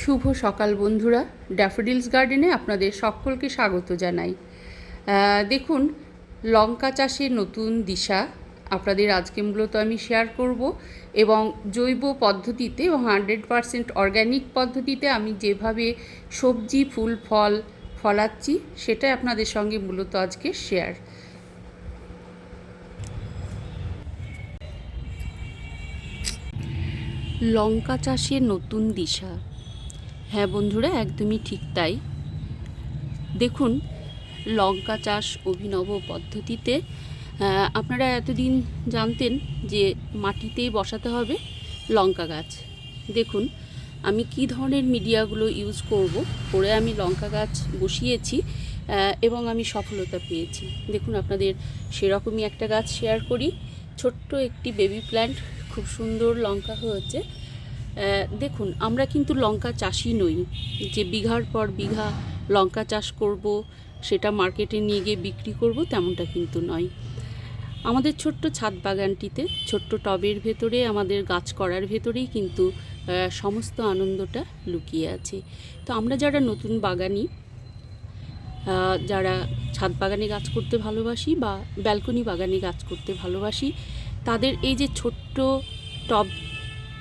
শুভ সকাল বন্ধুরা। ড্যাফোডিলস গার্ডেনে আপনাদের সকলকে স্বাগত জানাই। দেখুন, লঙ্কা চাষের নতুন দিশা আপনাদের আজকে মূলত আমি শেয়ার করব এবং জৈব পদ্ধতিতে এবং হান্ড্রেড পারসেন্ট অর্গ্যানিক পদ্ধতিতে আমি যেভাবে সবজি, ফুল, ফল ফলাচ্ছি, সেটাই আপনাদের সঙ্গে মূলত আজকে শেয়ার লঙ্কা চাষের নতুন দিশা। হ্যাঁ বন্ধুরা, একদমই ঠিক তাই। দেখুন, লঙ্কা চাষ অভিনব পদ্ধতিতে আপনারা এতদিন জানতেন যে মাটিতেই বসাতে হবে লঙ্কা গাছ। দেখুন, আমি কি ধরনের মিডিয়াগুলো ইউজ করব, করে আমি লঙ্কা গাছ বসিয়েছি এবং আমি সফলতা পেয়েছি। দেখুন, আপনাদের সেরকমই একটা গাছ শেয়ার করি। ছোট্ট একটি বেবি প্ল্যান্ট খুব সুন্দর লঙ্কা হয়েছে। দেখুন, আমরা কিন্তু লঙ্কা চাষি নই। যে বিঘার পর বিঘা লঙ্কা চাষ করব, সেটা মার্কেটে নিয়ে গিয়ে বিক্রি করব, তেমনটা কিন্তু নয়। আমাদের ছোট্ট ছাদ বাগানটিতে, ছোট্ট টবের ভেতরে, আমাদের গাছ করার ভেতরেই কিন্তু সমস্ত আনন্দটা লুকিয়ে আছে। তো আমরা যারা নতুন বাগানি যারা ছাদ বাগানে গাছ করতে ভালোবাসি বা ব্যালকনি বাগানে গাছ করতে ভালোবাসি, তাদের এই যে ছোট্ট টব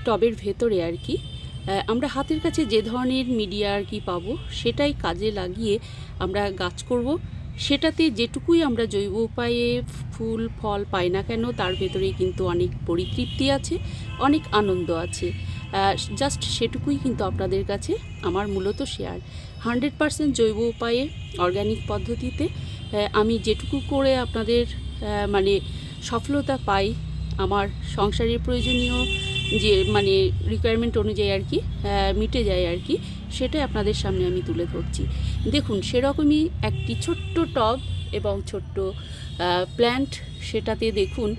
টবের ভেতরে আর কি। আমরা হাতের কাছে যে ধরনের মিডিয়া আর কি পাবো, সেটাই কাজে লাগিয়ে আমরা গাছ করব। সেটাতে যেটুকুই আমরা জৈব উপায়ে ফুল, ফল পাই না কেন, তার ভেতরেই কিন্তু অনেক পরিতৃপ্তি আছে, অনেক আনন্দ আছে। জাস্ট সেটুকুই কিন্তু আপনাদের কাছে আমার মূলত শেয়ার হান্ড্রেড পারসেন্ট জৈব উপায়ে অর্গানিক পদ্ধতিতে আমি যেটুকু করে আপনাদের মানে সফলতা পাই, আমার সংসারের প্রয়োজনীয় যে মানে রিকোয়ারমেন্ট অনুযায়ী আর কি মিটে যায় আর কি, সেটাই আপনাদের সামনে আমি তুলে ধরছি। দেখুন, সেরকমই একটি ছোট্ট টব এবং ছোট্ট প্ল্যান্ট সেটাতে দেখুন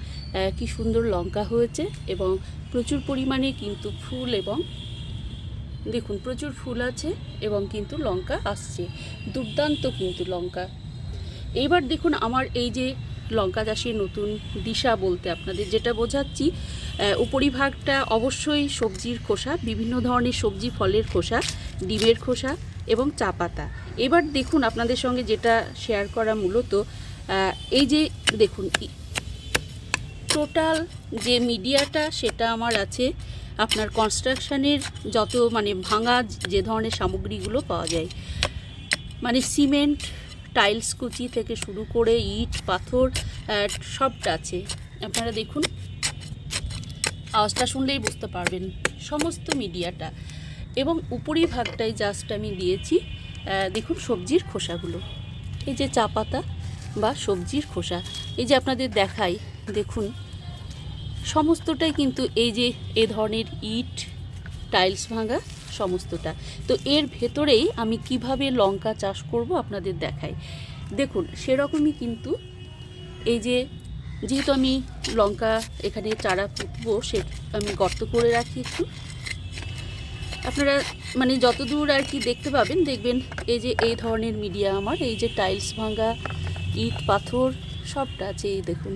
কি সুন্দর লঙ্কা হয়েছে এবং প্রচুর পরিমাণে কিন্তু ফুল এবং দেখুন, প্রচুর ফুল আছে এবং কিন্তু লঙ্কা আসছে। দুর্দান্ত কিন্তু লঙ্কা। এইবার দেখুন, আমার এই যে লঙ্কা চাষের নতুন দিশা বলতে আপনাদের যেটা বোঝাচ্ছি উপরিভাগটা অবশ্যই সবজির খোসা, বিভিন্ন ধরনের সবজি ফলের খোসা, ডিমের খোসা এবং চা পাতা। এবার দেখুন আপনাদের সঙ্গে যেটা শেয়ার করা মূলত এই যে দেখুন টোটাল যে মিডিয়াটা সেটা আমার আছে, আপনার কনস্ট্রাকশানের যত মানে ভাঙা যে ধরনের সামগ্রীগুলো পাওয়া যায়। মানে সিমেন্ট টাইলস কুচি থেকে শুরু করে ইট, পাথর সবটা আছে। আপনারা দেখুন, আওয়াজটা শুনলেই বুঝতে পারবেন সমস্ত মিডিয়াটা। এবং উপরিভাগটাই জাস্ট আমি দিয়েছি দেখুন সবজির খোসাগুলো। এই যে চা পাতা বা সবজির খোসা, এই যে আপনাদের দেখাই, দেখুন, সমস্তটাই কিন্তু এই যে, এ ধরনের ইট টাইলস ভাঙা সমস্তটা। তো এর ভেতরেই আমি কীভাবে লঙ্কা চাষ করব আপনাদের দেখাই। দেখুন, সেরকমই কিন্তু এই যে যেহেতু আমি লঙ্কা এখানে চারা পুঁতবো, সে আমি গর্ত করে রাখি একটু। আপনারা মানে যতদূর আর কি দেখতে পাবেন, দেখবেন এই যে এই ধরনের মিডিয়া আমার, এই যে টাইলস ভাঙা ইট, পাথর, সবটা আছে এই দেখুন।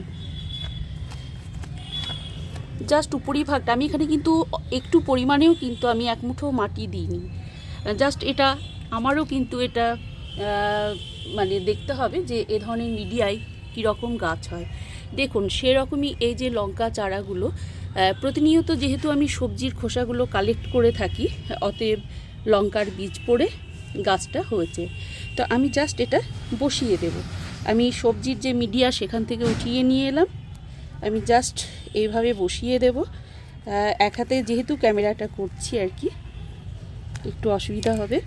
জাস্ট উপরিভাগটা আমি এখানে কিন্তু একটু পরিমাণেও কিন্তু আমি এক মুঠো মাটি দিইনি। জাস্ট এটা, আমারও কিন্তু এটা মানে দেখতে হবে যে এ ধরনের মিডিয়ায় কীরকম গাছ হয়। দেখুন, সেরকমই এই যে লঙ্কা চারাগুলো প্রতিনিয়ত যেহেতু আমি সবজির খোসাগুলো কালেক্ট করে থাকি, অতএব লঙ্কার বীজ পড়ে গাছটা হয়েছে। তো আমি জাস্ট এটা বসিয়ে দেব। আমি সবজির যে মিডিয়া সেখান থেকে উঠিয়ে নিয়ে এলাম। আমি জাস্ট এইভাবে বসিয়ে দেব। এক হাতে যেহেতু ক্যামেরাটা করছি আর কি, একটু অসুবিধা হবে।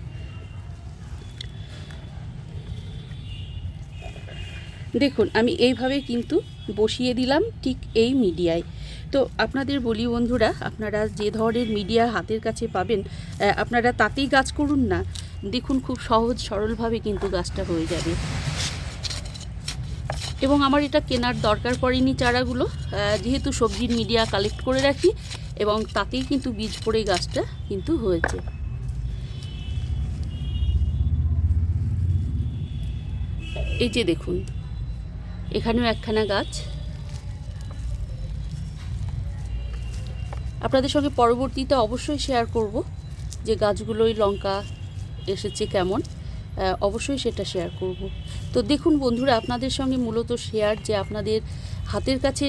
দেখুন, আমি এইভাবে কিন্তু বসিয়ে দিলাম ঠিক এই মিডিয়ায়। তো আপনাদের বলি বন্ধুরা, আপনারা যে ধরনের মিডিয়া হাতের কাছে পাবেন আপনারা তাতেই গাছ করুন না। দেখুন, খুব সহজ সরলভাবে কিন্তু গাছটা হয়ে যাবে। এবং আমার এটা কেনার দরকার পড়েনি চারাগুলো। যেহেতু সবজির মিডিয়া কালেক্ট করে রাখি এবং তাতেই কিন্তু বীজ পড়ে গাছটা কিন্তু হয়েছে। এই যে দেখুন, এখানেও একখানা গাছ। আপনাদের সঙ্গে পরবর্তীতে অবশ্যই শেয়ার করব যে গাছগুলোই লঙ্কা এসেছে কেমন। অবশ্যই সেটা শেয়ার করব। তো দেখুন বন্ধুরা, আপনাদের সঙ্গে মূলত শেয়ার যে আপনাদের হাতের কাছে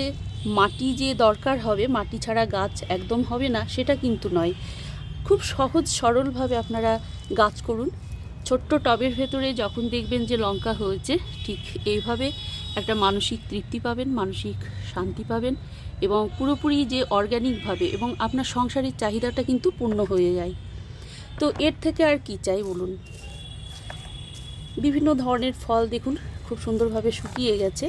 মাটি যে দরকার হবে, মাটি ছাড়া গাছ একদম হবে না, সেটা কিন্তু নয়। খুব সহজ সরলভাবে আপনারা গাছ করুন। ছোট্ট টবের ভেতরে যখন দেখবেন যে লঙ্কা হয়েছে, ঠিক এইভাবে একটা মানসিক তৃপ্তি পাবেন, মানসিক শান্তি পাবেন এবং পুরোপুরি যে অর্গ্যানিকভাবে এবং আপনার সংসারের চাহিদাটা কিন্তু পূর্ণ হয়ে যায়। তো এর থেকে আর কি চাই বলুন? বিভিন্ন ধরনের ফল দেখুন, খুব সুন্দরভাবে শুকিয়ে গেছে।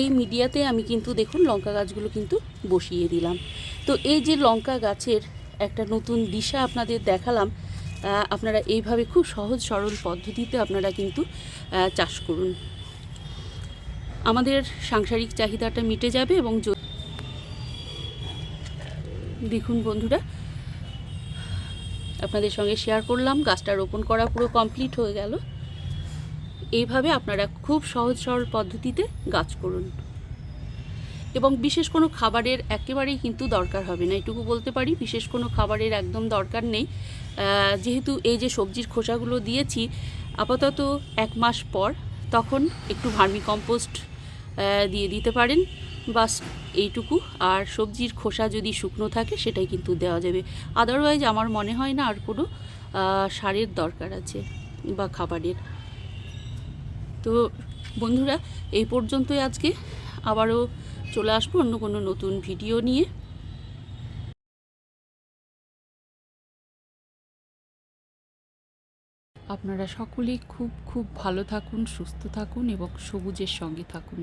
এই মিডিয়াতে আমি কিন্তু দেখুন লঙ্কা গাছগুলো কিন্তু বসিয়ে দিলাম। তো এই যে লঙ্কা গাছের একটা নতুন দিশা আপনাদের দেখালাম আপনারা এইভাবে খুব সহজ সরল পদ্ধতিতে আপনারা কিন্তু চাষ করুন। আমাদের সাংসারিক চাহিদাটা মিটে যাবে এবং দেখুন বন্ধুরা, আপনাদের সঙ্গে শেয়ার করলাম, গাছটা রোপণ করা পুরো কমপ্লিট হয়ে গেল। এইভাবে আপনারা খুব সহজ সরল পদ্ধতিতে গাছ করুন। এবং বিশেষ কোনো খাবারের একেবারেই কিন্তু দরকার হবে না, এটুকু বলতে পারি। বিশেষ কোনো খাবারের একদম দরকার নেই। যেহেতু এই যে সবজির খোসাগুলো দিয়েছি, আপাতত এক মাস পর তখন একটু ভার্মি কম্পোস্ট দিয়ে দিতে পারেন। বাস এইটুকু। আর সবজির খোসা যদি শুকনো থাকে সেটাই কিন্তু দেওয়া যাবে। আদারওয়াইজ আমার মনে হয় না আর কোনো সারের দরকার আছে বা খাবারের। তো বন্ধুরা, এই পর্যন্তই আজকে। আবারও চলে আসব অন্য কোনো নতুন ভিডিও নিয়ে। আপনারা সকলেই খুব খুব ভালো থাকুন, সুস্থ থাকুন এবং সবুজের সঙ্গে থাকুন।